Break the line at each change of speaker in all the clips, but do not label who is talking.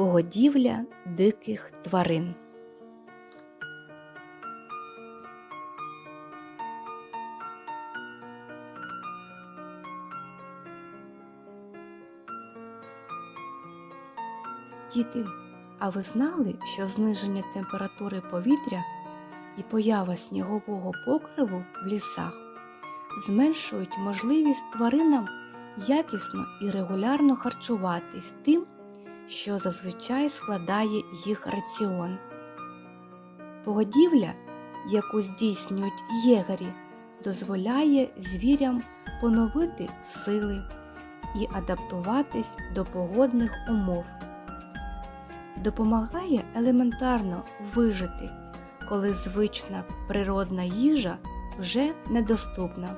Погодівля диких тварин. Діти, а ви знали, що зниження температури повітря і поява снігового покриву в лісах зменшують можливість тваринам якісно і регулярно харчуватись тим, що зазвичай складає їх раціон. Погодівля, яку здійснюють єгері, дозволяє звірям поновити сили і адаптуватись до погодних умов. Допомагає елементарно вижити, коли звична природна їжа вже недоступна.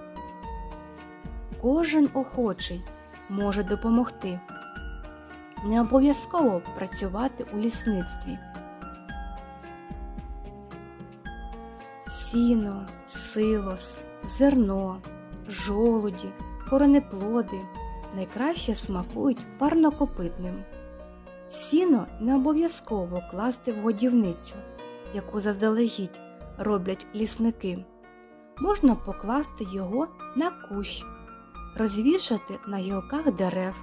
Кожен охочий може допомогти. Не обов'язково працювати у лісництві. Сіно, силос, зерно, жолуді, коренеплоди найкраще смакують парнокопитним. Сіно не обов'язково класти в годівницю, яку заздалегідь роблять лісники. Можна покласти його на кущ, розвішати на гілках дерев,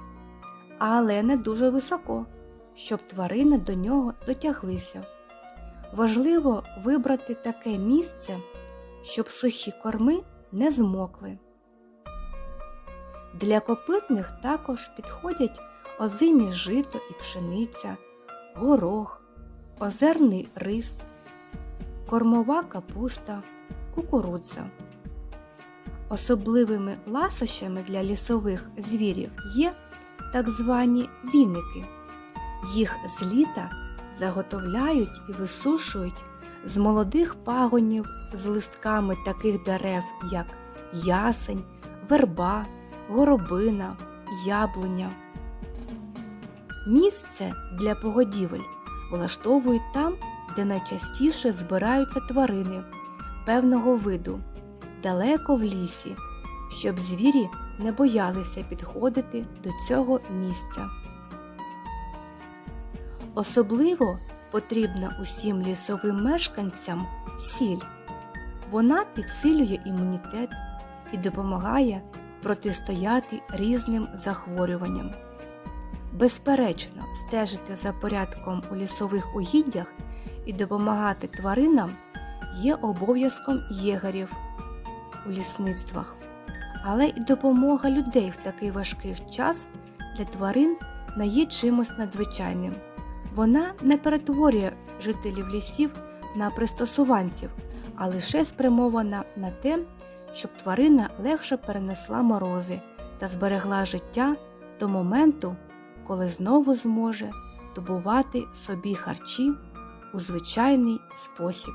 але не дуже високо, щоб тварини до нього дотяглися. Важливо вибрати таке місце, щоб сухі корми не змокли. Для копитних також підходять озимі жито і пшениця, горох, озерний рис, кормова капуста, кукурудза. Особливими ласощами для лісових звірів є так звані віники. Їх з літа заготовляють і висушують з молодих пагонів з листками таких дерев, як ясень, верба, горобина, яблуня. Місце для погодівель влаштовують там, де найчастіше збираються тварини певного виду, далеко в лісі, щоб звірі не боялися підходити до цього місця. Особливо потрібна усім лісовим мешканцям сіль. Вона підсилює імунітет і допомагає протистояти різним захворюванням. Безперечно, стежити за порядком у лісових угіддях і допомагати тваринам є обов'язком єгерів у лісництвах, але й допомога людей в такий важкий час для тварин не є чимось надзвичайним. Вона не перетворює жителів лісів на пристосуванців, а лише спрямована на те, щоб тварина легше перенесла морози та зберегла життя до моменту, коли знову зможе добувати собі харчі у звичайний спосіб.